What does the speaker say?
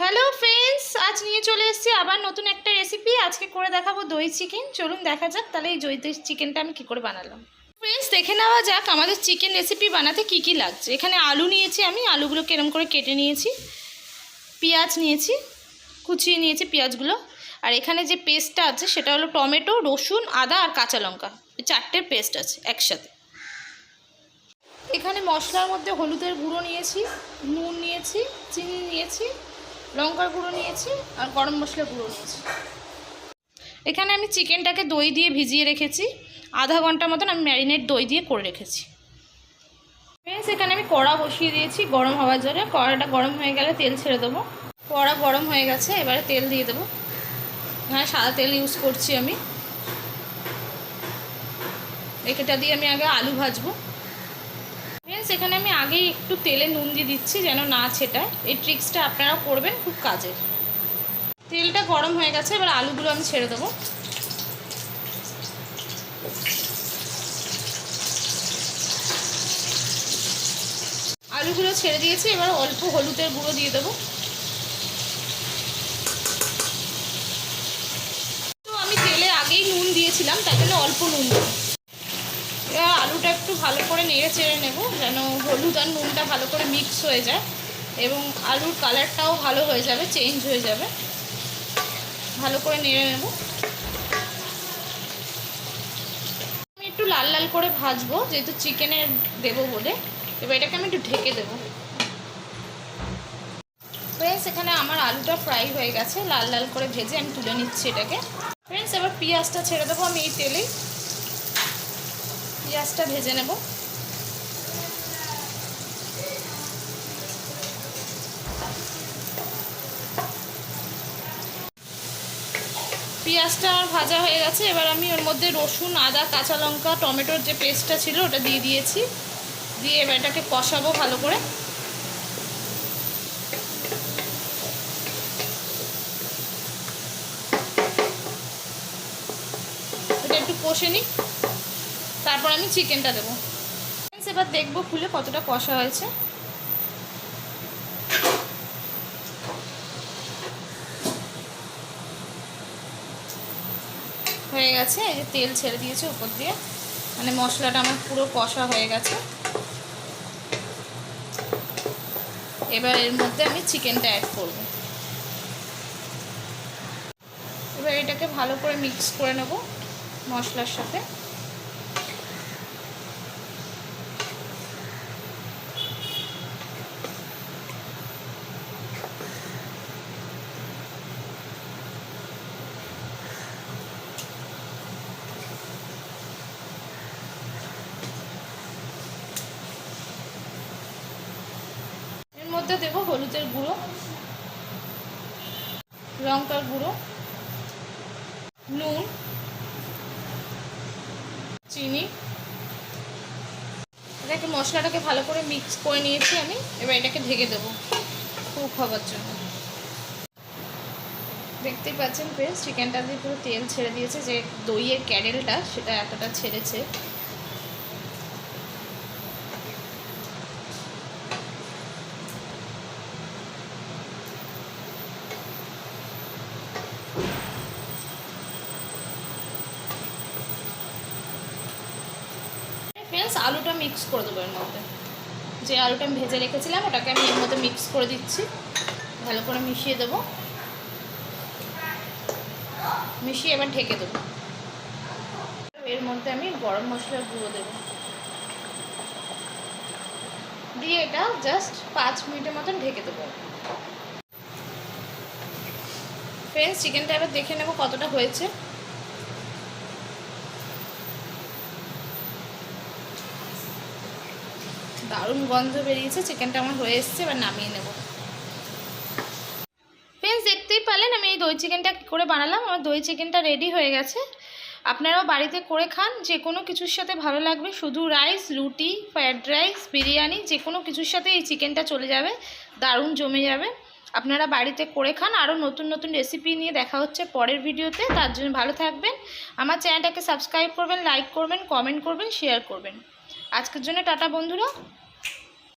Hello friends আজ নিয়ে চলে এসেছি আবার নতুন একটা রেসিপি আজকে করে দেখাবো দই চিকেন চলুন দেখা যাক, তাহলে এই দই চিকেনটা আমি কী করে বানালাম। ফ্রেন্ডস দেখে নেওয়া যাক আমাদের চিকেন রেসিপি বানাতে কি কি লাগছে। এখানে আলু নিয়েছি আমি আলুগুলো কেরম করে কেটে নিয়েছি, পেঁয়াজ নিয়েছি, কুচিয়ে নিয়েছি পেঁয়াজগুলো। আর এখানে যে পেস্টটা আছে, সেটা হলো টমেটো, রসুন, আদা আর কাঁচা লঙ্কা। চারটে পেস্ট আছে একসাথে। এখানে মশলার মধ্যে হলুদের গুঁড়ো নিয়েছি, নুন নিয়েছি, চিনি নিয়েছি লঙ্কার গুঁড়ো নিয়েছি আর গরম মশলার গুঁড়ো নিয়েছি। এখানে আমি চিকেনটাকে দই দিয়ে ভিজিয়ে রেখেছি। আধা ঘণ্টা মতন আমি ম্যারিনেট দই দিয়ে করে রেখেছি। এখানে আমি কড়া বসিয়ে দিয়েছি গরম হওয়ার জন্য। কড়াটা গরম হয়ে গেলে তেল ছেড়ে দেবো। কড়া গরম হয়ে গেছে, এবারে তেল দিয়ে দেবো। এখানে সাদা তেল ইউজ করছি আমি। এটা দিয়ে আমি আগে আলু ভাজবো। এখানে আমি আগেই একটু তেলে নুন দিয়ে দিচ্ছি যেন না ছেটায়। এই ট্রিক্সটা আপনারা করবেন, খুব কাজের। তেলটা গরম হয়ে গেছে, এবার আলুগুলো আমি ছেড়ে দেবো। আলুগুলো ছেড়ে দিয়েছি, এবার অল্প হলুদের গুঁড়ো দিয়ে দেবো। তো আমি তেলে আগেই নুন দিয়েছিলাম, তাই জন্য অল্প নুন দেবো একটু ভালো করে নেড়ে চেড়ে নেব, যেন হলুদ আর নুনটা ভালো করে মিক্স হয়ে যায় এবং আলুর কালারটাও ভালো হয়ে যাবে চেঞ্জ হয়ে যাবে। ভালো করে নেড়ে নেব। আমি একটু লাল লাল করে ভাজবো, যেহেতু চিকেনে দেবো বলে। এবার এটাকে আমি একটু ঢেকে দেবো। ফ্রেন্ডস এখানে আমার আলুটা ফ্রাই হয়ে গেছে, লাল লাল করে ভেজে আমি তুলে নিচ্ছি এটাকে। ফ্রেন্ডস এবার পেঁয়াজটা ছেড়ে দেবো আমি এই তেলেই। পেঁয়াজটা ভেজে নেব। পেঁয়াজটা আমার ভাজা হয়ে গেছে। এবার আমি ওর মধ্যে রসুন, আদা, কাঁচা লঙ্কা, টমেটোর যে পেস্টটা ছিল ওটা দিয়ে দিয়েছি। দিয়ে এবার এটাকে কষাবো ভালো করে। এটা একটু কষে নিই। তারপর আমি চিকেনটা দেবো। এবার দেখব খুলে কতটা কষা হয়েছে। হয়ে গেছে, এই যে তেল ছেড়ে দিয়েছে উপর দিয়ে। মানে মশলাটা আমার পুরো কষা হয়ে গেছে। এবার এর মধ্যে আমি চিকেনটা অ্যাড করব। এবার এটাকে ভালো করে মিক্স করে নেব মশলার সাথে এর মধ্যে দেব হলুদের গুঁড়ো, লঙ্কার গুঁড়ো, নুন, চিনি। এটাকে মশলাটাকে ভালো করে মিক্স করে নিয়েছি আমি, এবার এটাকে ঢেকে দেবো কুক হবার জন্য। দেখতেই পাচ্ছেন বেশ চিকেনটা দিয়ে পুরো তেল ছেড়ে দিয়েছে, যে দইয়ের ক্যাডেলটা সেটা এতটা ছেড়েছে। ফ্রেন্ডস আলুটা মিক্স করে দেবো এর মধ্যে। যে আলুটা আমি ভেজে রেখেছিলাম, ওটাকে আমি এর মধ্যে মিক্স করে দিচ্ছি। ভালো করে মিশিয়ে দেবো। মিশিয়ে এবার ঢেকে দেবো। এর মধ্যে আমি গরম মশলার গুঁড়ো দেবো। দিয়ে এটা জাস্ট পাঁচ মিনিটের মতন ঢেকে দেবো। ফ্রেন্ডস চিকেনটা এবার দেখে নেব কতটা হয়েছে। দারুণ গন্ধ বেরিয়েছে চিকেনটা আমার হয়ে এসছে, এবার নামিয়ে নেব। ফ্রেন্ডস দেখতেই পারলেন, আমি এই দই চিকেনটা কী করে বানালাম? আমার দই চিকেনটা রেডি হয়ে গেছে। আপনারাও বাড়িতে করে খান, যে কোনো কিছুর সাথে ভালো লাগবে, শুধু রাইস রুটি ফ্রায়েড রাইস বিরিয়ানি, যে কোনো কিছুর সাথে এই চিকেনটা চলে যাবে, দারুণ জমে যাবে। আপনারা বাড়িতে করে খান, আরও নতুন নতুন রেসিপি নিয়ে দেখা হচ্ছে পরের ভিডিওতে, তার জন্য ভালো থাকবেন। আমার চ্যানেলটাকে সাবস্ক্রাইব করবেন লাইক করবেন কমেন্ট করবেন শেয়ার করবেন। আজকের জন্য টাটা বন্ধুরা।